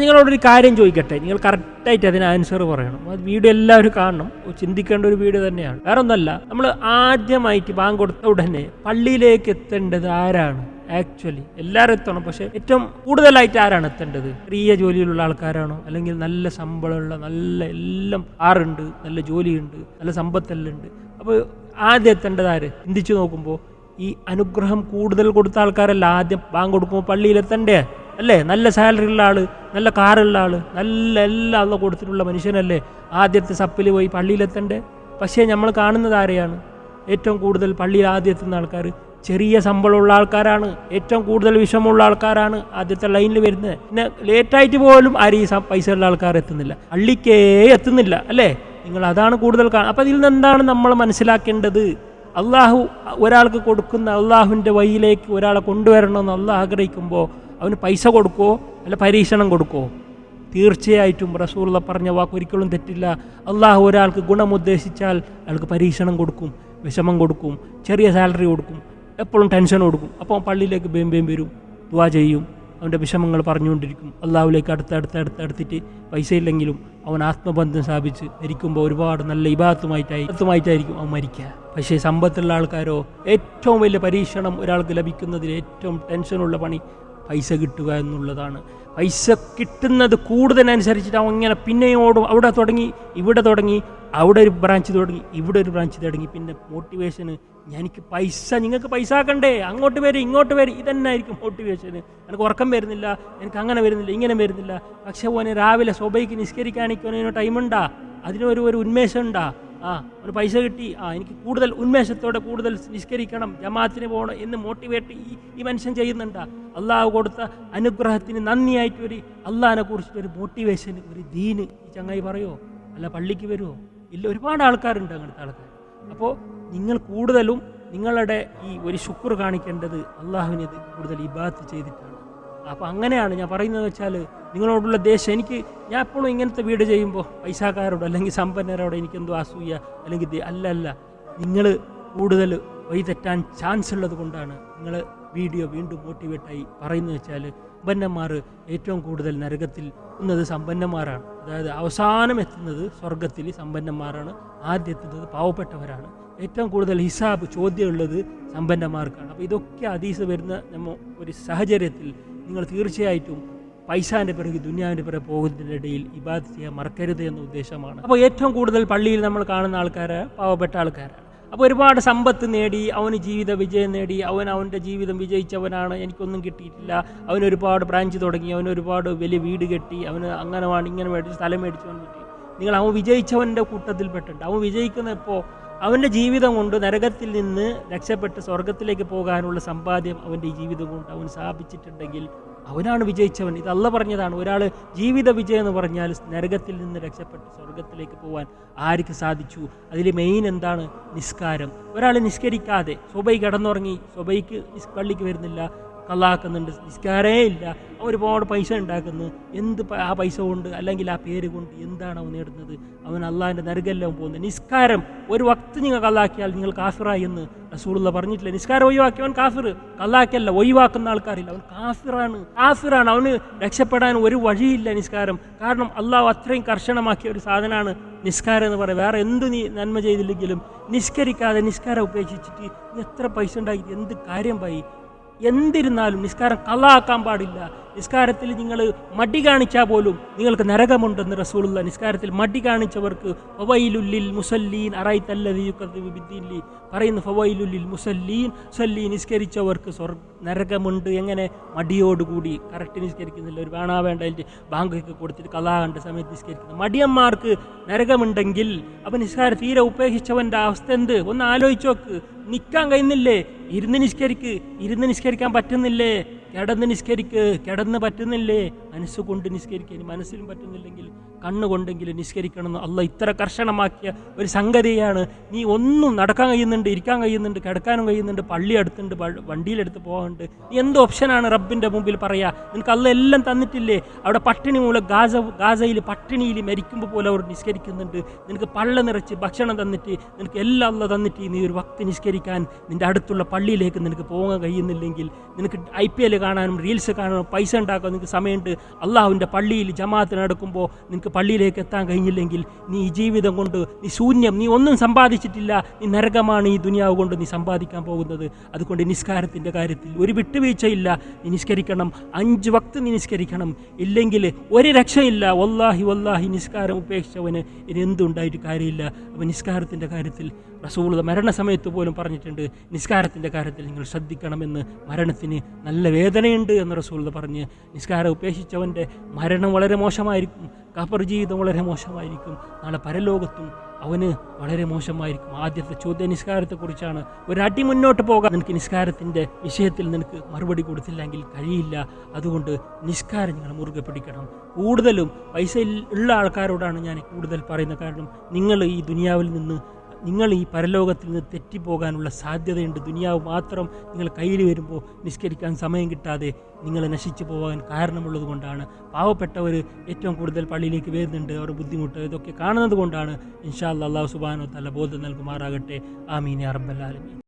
നിങ്ങളോടൊരു കാര്യം ചോദിക്കട്ടെ? നിങ്ങൾ കറക്റ്റായിട്ട് അതിന് ആൻസർ പറയണം. അത് വീഡിയോ എല്ലാവരും കാണണം. ചിന്തിക്കേണ്ട ഒരു വീഡിയോ തന്നെയാണ്. വേറെ ഒന്നല്ല നമ്മൾ ആദ്യമായിട്ട് ബാങ്ക് കൊടുത്ത ഉടനെ പള്ളിയിലേക്ക് എത്തേണ്ടത് ആരാണ്? ആക്ച്വലി എല്ലാവരും എത്തണം. പക്ഷെ ഏറ്റവും കൂടുതലായിട്ട് ആരാണ് എത്തേണ്ടത്? ചെറിയ ജോലിയിലുള്ള ആൾക്കാരാണോ? അല്ലെങ്കിൽ നല്ല ശമ്പളമുള്ള നല്ല എല്ലാം ആറുണ്ട് നല്ല ജോലിയുണ്ട് നല്ല സമ്പത്തെല്ലാം ഉണ്ട് അപ്പോൾ ആദ്യം എത്തേണ്ടത് ആര്? ചിന്തിച്ചു നോക്കുമ്പോൾ ഈ അനുഗ്രഹം കൂടുതൽ കൊടുത്ത ആൾക്കാരല്ല ആദ്യം ബാങ്ക് കൊടുക്കുമ്പോൾ പള്ളിയിലെത്തണ്ടേ അല്ലേ? നല്ല സാലറി ഉള്ള ആൾ നല്ല കാറുള്ള ആൾ നല്ല എല്ലാം അള്ള കൊടുത്തിട്ടുള്ള മനുഷ്യനല്ലേ? ആദ്യത്തെ സപ്പിൽ പോയി പള്ളിയിലെത്തണ്ടേ? പക്ഷേ നമ്മൾ കാണുന്നത് ആരെയാണ്? ഏറ്റവും കൂടുതൽ പള്ളിയിൽ ആദ്യം എത്തുന്ന ആൾക്കാർ ചെറിയ ശമ്പളമുള്ള ആൾക്കാരാണ്. ഏറ്റവും കൂടുതൽ വിഷമമുള്ള ആൾക്കാരാണ് ആദ്യത്തെ ലൈനിൽ വരുന്നത് പിന്നെ ലേറ്റായിട്ട് പോലും ആരും ഈ സ- പൈസ ഉള്ള ആൾക്കാർ എത്തുന്നില്ല. പള്ളിക്കേ എത്തുന്നില്ല അല്ലേ? നിങ്ങൾ അതാണ് കൂടുതൽ കാണുക അപ്പം ഇതിൽ നിന്ന് എന്താണ് നമ്മൾ മനസ്സിലാക്കേണ്ടത്? അള്ളാഹു ഒരാൾക്ക് കൊടുക്കുന്ന അള്ളാഹുവിന്റെ വഴിയിലേക്ക് ഒരാളെ കൊണ്ടുവരണമെന്ന് അള്ളാഹ് ആഗ്രഹിക്കുമ്പോൾ അവന് പൈസ കൊടുക്കുമോ അല്ല പരീക്ഷണം കൊടുക്കുമോ തീർച്ചയായിട്ടും റസൂള്ള പറഞ്ഞ വാക്ക് ഒരിക്കലും തെറ്റില്ല. അള്ളാഹു ഒരാൾക്ക് ഗുണം ഉദ്ദേശിച്ചാൽ അയാൾക്ക് പരീക്ഷണം കൊടുക്കും വിഷമം കൊടുക്കും ചെറിയ സാലറി കൊടുക്കും എപ്പോഴും ടെൻഷൻ കൊടുക്കും. അപ്പോൾ പള്ളിയിലേക്ക് ബേം ബേം വരും ദുവാ ചെയ്യും. അവന്റെ വിഷമങ്ങൾ പറഞ്ഞുകൊണ്ടിരിക്കും. അള്ളാഹുലേക്ക് അടുത്ത് അടുത്ത് അടുത്ത് അടുത്തിട്ട് പൈസ ഇല്ലെങ്കിലും അവൻ ആത്മബന്ധം സ്ഥാപിച്ച് മരിക്കുമ്പോൾ ഒരുപാട് നല്ല ഇബാത്തുമായിട്ടായി ഇബാത്തുമായിട്ടായിരിക്കും അവൻ മരിക്കുക. പക്ഷേ സമ്പത്തുള്ള ആൾക്കാരോ ഏറ്റവും വലിയ പരീക്ഷണം ഒരാൾക്ക് ലഭിക്കുന്നതിൽ ഏറ്റവും ടെൻഷനുള്ള പണി പൈസ കിട്ടുക എന്നുള്ളതാണ്. പൈസ കിട്ടുന്നത് കൂടുതലനുസരിച്ചിട്ട് അവൻ ഇങ്ങനെ പിന്നെയും ഓടും. അവിടെ തുടങ്ങി ഇവിടെ തുടങ്ങി അവിടെ ഒരു ബ്രാഞ്ച് തുടങ്ങി ഇവിടെ ഒരു ബ്രാഞ്ച് തുടങ്ങി. പിന്നെ മോട്ടിവേഷന് എനിക്ക് പൈസ നിങ്ങൾക്ക് പൈസ ആക്കണ്ടേ? അങ്ങോട്ട് വരും ഇങ്ങോട്ട് വരും. ഇതന്നെ ആയിരിക്കും മോട്ടിവേഷന് എനിക്ക് ഉറക്കം വരുന്നില്ല എനിക്ക് അങ്ങനെ വരുന്നില്ല ഇങ്ങനെ വരുന്നില്ല. പക്ഷേ ഓന് രാവിലെ സ്വബൈക്ക് നിസ്കരിക്കാണിക്കോനോ ടൈമുണ്ടാ അതിനൊരു ഒരു ഉന്മേഷം ഉണ്ടാ. ആ ഒരു പൈസ കിട്ടി. ആ എനിക്ക് കൂടുതൽ ഉന്മേഷത്തോടെ കൂടുതൽ നിസ്കരിക്കണം ജമാഅത്തിന് പോകണം എന്ന് മോട്ടിവേറ്റ് ഈ ഈ മനുഷ്യൻ ചെയ്യുന്നുണ്ട്. അള്ളാഹു കൊടുത്ത അനുഗ്രഹത്തിന് നന്ദിയായിട്ട് ഒരു അള്ളാഹിനെ കുറിച്ചിട്ട് ഒരു മോട്ടിവേഷൻ ഒരു ദീന്. ഈ ചങ്ങായി പറയുമോ അല്ല പള്ളിക്ക് വരുമോ ഇല്ല ഒരുപാട് ആൾക്കാരുണ്ട് അങ്ങനത്തെ ആൾക്കാർ അപ്പോൾ നിങ്ങൾ കൂടുതലും നിങ്ങളുടെ ഈ ഒരു ശുക്ർ കാണിക്കേണ്ടത് അള്ളാഹുവിനത് കൂടുതൽ ഇബാത്ത് ചെയ്തിട്ടാണ്. അപ്പോൾ അങ്ങനെയാണ് ഞാൻ പറയുന്നത് വെച്ചാൽ നിങ്ങളോടുള്ള ദേഷ്യം എനിക്ക് ഞാൻ എപ്പോഴും ഇങ്ങനത്തെ വീട് ചെയ്യുമ്പോൾ പൈസക്കാരോട് അല്ലെങ്കിൽ സമ്പന്നരോട് എനിക്കെന്തോ അസൂയ അല്ലെങ്കിൽ അല്ല അല്ല. നിങ്ങൾ കൂടുതൽ വഴി തെറ്റാൻ ചാൻസ് ഉള്ളത് കൊണ്ടാണ് നിങ്ങൾ വീഡിയോ വീണ്ടും മോട്ടിവേറ്റായി പറയുന്നത് വെച്ചാൽ സമ്പന്നന്മാർ ഏറ്റവും കൂടുതൽ നരകത്തിൽ എത്തുന്നത് സമ്പന്നന്മാരാണ്. അതായത് അവസാനം എത്തുന്നത് സ്വർഗത്തിൽ സമ്പന്നന്മാരാണ്. ആദ്യം എത്തുന്നത് പാവപ്പെട്ടവരാണ്. ഏറ്റവും കൂടുതൽ ഹിസാബ് ചോദ്യമുള്ളത് സമ്പന്നന്മാർക്കാണ്. അപ്പോൾ ഇതൊക്കെ അതീസ് വരുന്ന നമ്മ ഒരു സാഹചര്യത്തിൽ നിങ്ങൾ തീർച്ചയായിട്ടും പൈസാന്റെ പിറകെ ദുനിയാവിന്റെ പിറകെ പോകുന്നതിന്റെ ഇടയിൽ ഇബാദ് ചെയ്യാൻ മറക്കരുത് എന്ന ഉദ്ദേശമാണ്. അപ്പോൾ ഏറ്റവും കൂടുതൽ പള്ളിയിൽ നമ്മൾ കാണുന്ന ആൾക്കാർ പാവപ്പെട്ട ആൾക്കാരാണ്. അപ്പോൾ ഒരുപാട് സമ്പത്ത് നേടി അവന് ജീവിത വിജയം നേടി അവൻ അവന്റെ ജീവിതം വിജയിച്ചവനാണ്. എനിക്കൊന്നും കിട്ടിയിട്ടില്ല. അവൻ ഒരുപാട് ബ്രാഞ്ച് തുടങ്ങി അവൻ ഒരുപാട് വലിയ വീട് കെട്ടി അവന് അങ്ങനെ വേണം ഇങ്ങനെ മേടിച്ച് സ്ഥലം മേടിച്ചവൻ കിട്ടി. നിങ്ങൾ അവൻ വിജയിച്ചവന്റെ കൂട്ടത്തിൽപ്പെട്ടുണ്ട്. അവൻ വിജയിക്കുന്ന ഇപ്പോൾ അവന്റെ ജീവിതം കൊണ്ട് നരകത്തിൽ നിന്ന് രക്ഷപ്പെട്ട് സ്വർഗത്തിലേക്ക് പോകാനുള്ള സമ്പാദ്യം അവന്റെ ജീവിതം കൊണ്ട് അവൻ സ്ഥാപിച്ചിട്ടുണ്ടെങ്കിൽ അവനാണ് വിജയിച്ചവൻ. ഇത് അല്ല പറഞ്ഞതാണ്. ഒരാൾ ജീവിത വിജയം എന്ന് പറഞ്ഞാൽ നരകത്തിൽ നിന്ന് രക്ഷപ്പെട്ട് സ്വർഗത്തിലേക്ക് പോകാൻ ആർക്ക് സാധിച്ചു? അതിൽ മെയിൻ എന്താണ്? നിസ്കാരം. ഒരാൾ നിസ്കരിക്കാതെ സ്വബൈ കിടന്നുറങ്ങി സ്വബൈക്ക് പള്ളിക്ക് വരുന്നില്ല. കള്ളാക്കുന്നുണ്ട്. നിസ്കാരേ ഇല്ല. ഒരുപാട് പൈസ ഉണ്ടാക്കുന്നു. എന്ത് ആ പൈസ കൊണ്ട് അല്ലെങ്കിൽ ആ പേര് കൊണ്ട് എന്താണ് അവൻ നേടുന്നത്? അവൻ അള്ളാഹിന്റെ നരകെല്ലാം പോകുന്നത്. നിസ്കാരം ഒരു വക്ത് നിങ്ങൾ കള്ളാക്കിയാൽ നിങ്ങൾ കാഫിറായി എന്ന് റസൂലുള്ള പറഞ്ഞിട്ടില്ല? നിസ്കാരം ഒഴിവാക്കി അവൻ കാഫിർ. കള്ളാക്കിയല്ല ഒഴിവാക്കുന്ന ആൾക്കാരില്ല. അവൻ കാഫിറാണ്. കാഫിറാണ്. അവന് രക്ഷപ്പെടാൻ ഒരു വഴിയില്ല നിസ്കാരം. കാരണം അള്ളാഹു അത്രയും കർശനമാക്കിയ ഒരു സാധനമാണ് നിസ്കാരം എന്ന് പറയുന്നത്. വേറെ എന്ത് നീ നന്മ ചെയ്തില്ലെങ്കിലും നിസ്കരിക്കാതെ നിസ്കാരം ഉപേക്ഷിച്ചിട്ട് എത്ര പൈസ ഉണ്ടാക്കി? എന്ത് കാര്യം പോയി? എന്തിരുന്നാലും നിസ്കാരം കള്ളാക്കാൻ പാടില്ല. നിസ്കാരത്തിൽ നിങ്ങൾ മടി കാണിച്ചാൽ പോലും നിങ്ങൾക്ക് നരകമുണ്ടെന്ന് റസൂലുള്ള നിസ്കാരത്തിൽ മടി കാണിച്ചവർക്ക് ഫവൈലുല്ലിൽ മുസല്ലീൻ അറൈത്തല്ലീ പറയുന്നു ഫവൈലുല്ലിൽ മുസല്ലീൻ സല്ലീൻ നിസ്കരിച്ചവർക്ക് സ്വർ നരകമുണ്ട്. എങ്ങനെ? മടിയോടുകൂടി കറക്റ്റ് നിസ്കരിക്കുന്നില്ല. ഒരു വേണാ വേണ്ട ബാങ്കൊക്കെ കൊടുത്തിട്ട് കലാ കണ്ട സമയത്ത് നിസ്കരിക്കുന്നു. മടിയന്മാർക്ക് നരകമുണ്ടെങ്കിൽ അപ്പം നിസ്കാരം തീരെ ഉപേക്ഷിച്ചവന്റെ അവസ്ഥ എന്ത്? ഒന്ന് ആലോചിച്ചോക്ക് നിൽക്കാൻ കഴിയുന്നില്ലേ? ഇരുന്ന് നിസ്കരിക്ക്. ഇരുന്ന് നിസ്കരിക്കാൻ പറ്റുന്നില്ലേ? കിടന്ന് നിസ്കരിക്ക് കിടന്ന് പറ്റുന്നില്ലേ? മനസ്സുകൊണ്ട് നിസ്കരിക്കാൻ മനസ്സിലും പറ്റുന്നില്ലെങ്കിൽ കണ്ണുകൊണ്ടെങ്കിലും നിസ്കരിക്കണമെന്ന് അല്ല ഇത്ര കർശനമാക്കിയ ഒരു സംഗതിയാണ്. നീ ഒന്നും നടക്കാൻ കഴിയുന്നുണ്ട് ഇരിക്കാൻ കഴിയുന്നുണ്ട് കിടക്കാനും കഴിയുന്നുണ്ട് പള്ളി അടുത്തുണ്ട് വണ്ടിയിലെടുത്ത് പോകാനുണ്ട്. നീ എന്ത് ഓപ്ഷനാണ് റബ്ബിന്റെ മുമ്പിൽ പറയാ? നിനക്ക് അല്ല എല്ലാം തന്നിട്ടില്ലേ? അവിടെ പട്ടിണി മൂലം ഗാസ ഗാസയിൽ പട്ടിണിയിൽ മരിക്കുമ്പോൾ പോലെ അവർ നിസ്കരിക്കുന്നുണ്ട്. നിനക്ക് പള്ള നിറച്ച് ഭക്ഷണം തന്നിട്ട് നിനക്ക് എല്ലാം അല്ല തന്നിട്ട് നീ ഒരു ഭക്തി നിസ്കരിക്കാൻ നിന്റെ അടുത്തുള്ള പള്ളിയിലേക്ക് നിനക്ക് പോകാൻ കഴിയുന്നില്ലെങ്കിൽ നിനക്ക് ഐ പി എൽ കാണാനും റീൽസ് കാണാനും പൈസ ഉണ്ടാക്കാൻ നിങ്ങൾക്ക് സമയമുണ്ട്. അള്ളാഹുവിന്റെ പള്ളിയിൽ ജമാഅത്ത് നടക്കുമ്പോൾ നിങ്ങൾക്ക് പള്ളിയിലേക്ക് എത്താൻ കഴിഞ്ഞില്ലെങ്കിൽ നീ ഈ ജീവിതം കൊണ്ട് നീ ശൂന്യം നീ ഒന്നും സമ്പാദിച്ചിട്ടില്ല. നീ നരകമാണ് ഈ ദുനിയാവ് കൊണ്ട് നീ സമ്പാദിക്കാൻ പോകുന്നത്. അതുകൊണ്ട് നിസ്കാരത്തിന്റെ കാര്യത്തിൽ ഒരു വിട്ടുവീഴ്ചയില്ല. നീ നിസ്കരിക്കണം. അഞ്ച് വക്ത് നീ നിസ്കരിക്കണം. ഇല്ലെങ്കിൽ ഒരു രക്ഷയില്ല. വല്ലാഹി വല്ലാഹി നിസ്കാരം ഉപേക്ഷിച്ചവന് ഇനി എന്തുണ്ടായിട്ട് കാര്യമില്ല. അപ്പോൾ നിസ്കാരത്തിന്റെ കാര്യത്തിൽ റസൂൾ മരണസമയത്ത് പോലും പറഞ്ഞിട്ടുണ്ട്. നിസ്കാരത്തിന്റെ കാര്യത്തിൽ നിങ്ങൾ ശ്രദ്ധിക്കണമെന്ന് മരണത്തിന് നല്ല വേദനയുണ്ട് എന്ന് റസൂൽ പറഞ്ഞ് നിസ്കാരം ഉപേക്ഷിച്ചവന്റെ മരണം വളരെ മോശമായിരിക്കും. കബർ ജീവിതം വളരെ മോശമായിരിക്കും. നാളെ പരലോകത്തും അവന് വളരെ മോശമായിരിക്കും. ആദ്യത്തെ ചോദ്യ നിസ്കാരത്തെക്കുറിച്ചാണ്. ഒരടി മുന്നോട്ട് പോകാൻ നിനക്ക് നിസ്കാരത്തിന്റെ വിഷയത്തിൽ നിനക്ക് മറുപടി കൊടുത്തില്ലെങ്കിൽ കഴിയില്ല. അതുകൊണ്ട് നിസ്കാരം നിങ്ങൾ മുറുകെ പിടിക്കണം. കൂടുതലും പൈസ ഉള്ള ആൾക്കാരോടാണ് ഞാൻ കൂടുതൽ പറയുന്നത്. കാരണം നിങ്ങൾ ഈ ദുനിയാവിൽ നിന്ന് നിങ്ങൾ ഈ പരലോകത്തിൽ നിന്ന് തെറ്റിപ്പോകാനുള്ള സാധ്യതയുണ്ട്. ദുനിയാവ് മാത്രം നിങ്ങൾ കയ്യിൽ വരുമ്പോൾ നിഷ്കരിക്കാൻ സമയം കിട്ടാതെ നിങ്ങൾ നശിച്ചു പോകാൻ കാരണമുള്ളത് കൊണ്ടാണ്. പാവപ്പെട്ടവർ ഏറ്റവും കൂടുതൽ പള്ളിയിലേക്ക് വരുന്നുണ്ട്. അവർ ബുദ്ധിമുട്ട് ഇതൊക്കെ കാണുന്നത് കൊണ്ടാണ്. ഇൻഷാ അള്ളാഹു സുബാനോ തല ബോധം നൽകുമാറാകട്ടെ. ആമീൻ അറബല്ലാലമീൻ